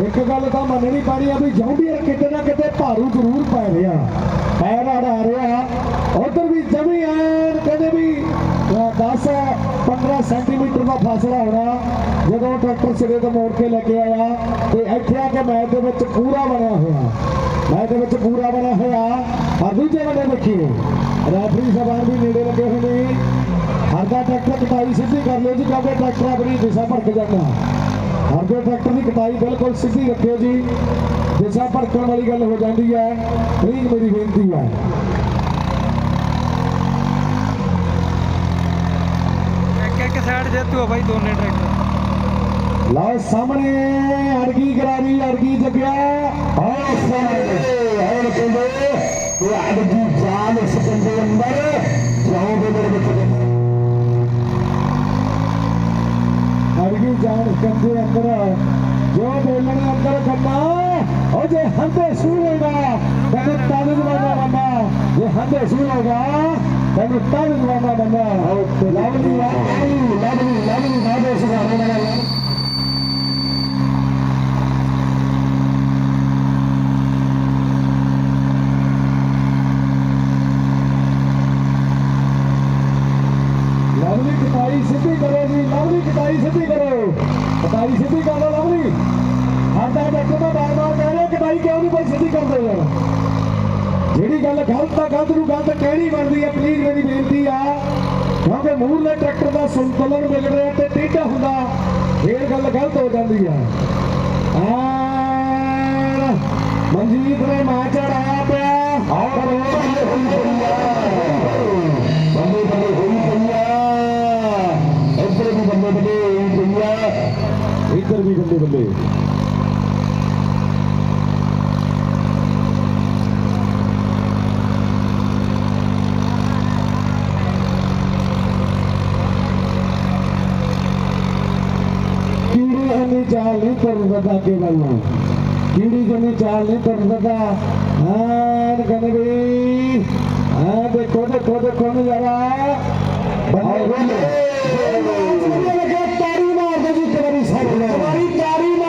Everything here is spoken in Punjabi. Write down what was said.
ਇੱਕ ਗੱਲ ਤਾਂ ਮੰਨਣੀ ਪੈਣੀ ਆ ਵੀ ਜੌਂਡੀਅਰ ਕਿਤੇ ਨਾ ਕਿਤੇ ਭਾਰੂ ਜ਼ਰੂਰ ਪੈ ਰਿਹਾ। ਪੈਰ ਅੜਾ ਰਿਹਾ। ਉਧਰ ਵੀ ਜਮੀ ਐਨ ਕਹਿੰਦੇ ਵੀ 10 15 ਸੈਂਟੀਮੀਟਰ ਦਾ ਫਾਸਲਾ ਹੋਣਾ। ਜਦੋਂ ਟਰੈਕਟਰ ਸਿਰੇ ਤੋਂ ਮੋੜ ਕੇ ਲੈ ਕੇ ਆਇਆ ਤੇ ਇੱਥੇ ਆ ਕੇ ਮੈਚ ਦੇ ਵਿੱਚ ਪੂਰਾ ਬਣਿਆ ਹੋਇਆ। ਮੈਚ ਦੇ ਵਿੱਚ ਪੂਰਾ ਬਣਿਆ ਹੋਇਆ। ਆ ਦੂਜੇ ਬੰਨੇ ਦੇਖੀਏ ਰੈਫਰੀ ਸਾਹਿਬਾਨ ਵੀ ਨੇੜੇ ਲੱਗੇ ਹੋਏ ਨੇ। ਹਰਦਾ ਟਰੈਕਟਰ ਕਟਾਈ ਸਿੱਧੀ ਕਰ ਲਿਓ ਜੀ, ਕਿਉਂਕਿ ਟਰੈਕਟਰ ਆਪਣੀ ਦਿਸ਼ਾ ਭਟਕ ਜਾਂਦਾ। ਅੱਗੇ ਟਰੈਕਟਰ ਦੀ ਕਟਾਈ ਬਿਲਕੁਲ ਸਿੱਧੀ ਰੱਖਿਓ ਜੀ। ਜਿਸਾ ਭੜਕਣ ਵਾਲੀ ਗੱਲ ਹੋ ਜਾਂਦੀ ਹੈ। ਪਲੀਜ਼ ਮੇਰੀ ਬੇਨਤੀ ਹੈ। ਇੱਕ ਇੱਕ ਸਾਈਡ ਜੇ ਤੂੰ ਬਾਈ ਦੋਨੇ ਟਰੈਕਟਰ ਲਓ ਸਾਹਮਣੇ ਅੜਗੀ ਕਰਾਰੀ ਅੜਗੀ ਜਗਿਆ। ਔਰ ਸਾਹਮਣੇ ਔਰ ਕਹਿੰਦੇ ਇਹ ਅੜਗੀ ਜਾਨ ਸਕੰਦੇ ਅੰਦਰ। ਜੱਗੇ ਅੰਦਰ ਜੋ ਬੋਲਣ ਅੰਦਰ ਖੰਮਾ। ਉਹ ਜੇ ਹੰਦੇ ਸੂਰ ਹੋਗਾ ਤੈਨੂੰ ਤਨ ਜਵਾਨਾ ਬੰਦਾ। ਜੇ ਹੰਦੇ ਸੂਰ ਹੋਗਾ ਤੈਨੂੰ ਤਨ ਜਵਾਨਾ ਬੰਦਾ। ਲਾਉਣੀ ਲਾਉਣੀ ਲਾਉਣੀ ਲਾਉਣੀ ਨਾ ਦੇ ਸੁਣਾ ਨਾ ਲਾਉਣੀ ਕਿਤਾਈ ਸਿੱਧੀ ਕਰੋ ਜੀ। ਭਾਈ ਸਿੱਧੀ ਕਰ ਲਓ ਲਵਲੀ। ਸਾਡਾ ਡਾਕਟਰ ਤਾਂ ਬਾਰ ਬਾਰ ਕਹਿ ਰਿਹਾ ਕਟਾਈ ਕਿਉਂ ਨਹੀਂ ਭਾਈ ਸਿੱਧੀ ਕਰਦੇ ਯਾਰ ਜਿਹੜੀ ਗੱਲ ਗਲਤ ਆ ਗਲਤ ਨੂੰ ਗਲਤ ਕਹਿਣੀ ਬਣਦੀ ਹੈ? ਪਲੀਜ਼ ਮੇਰੀ ਬੇਨਤੀ ਆ। ਕਿਉਂਕਿ ਮੂਹਰਲੇ ਟਰੈਕਟਰ ਦਾ ਸੰਤੁਲਨ ਵਿਗੜ ਰਿਹਾ ਤੇ ਟੇਢਾ ਹੁੰਦਾ, ਫੇਰ ਗੱਲ ਗਲਤ ਹੋ ਜਾਂਦੀ ਆ। ਪਿਆ। ਆ ਇੱਧਰ ਵੀ ਬੱਲੇ ਬੱਲੇ ਕੀੜੀ ਹਨੀ ਚਾਲ ਨਹੀਂ ਤੁਰਦਾ ਅੱਗੇ ਵੱਲੋਂ ਕੀੜੀ ਜਨੀ ਚਾਲ ਨਹੀਂ ਤੁਰਦਾ ਹਾਂ ਕਹਿੰਦੇ ਵੀ ਹਾਂ ਦੇਖੋ ਦੇਖੋ ਦੇਖੋ ਨਜ਼ਾਰਾ। ਬੱਲੇ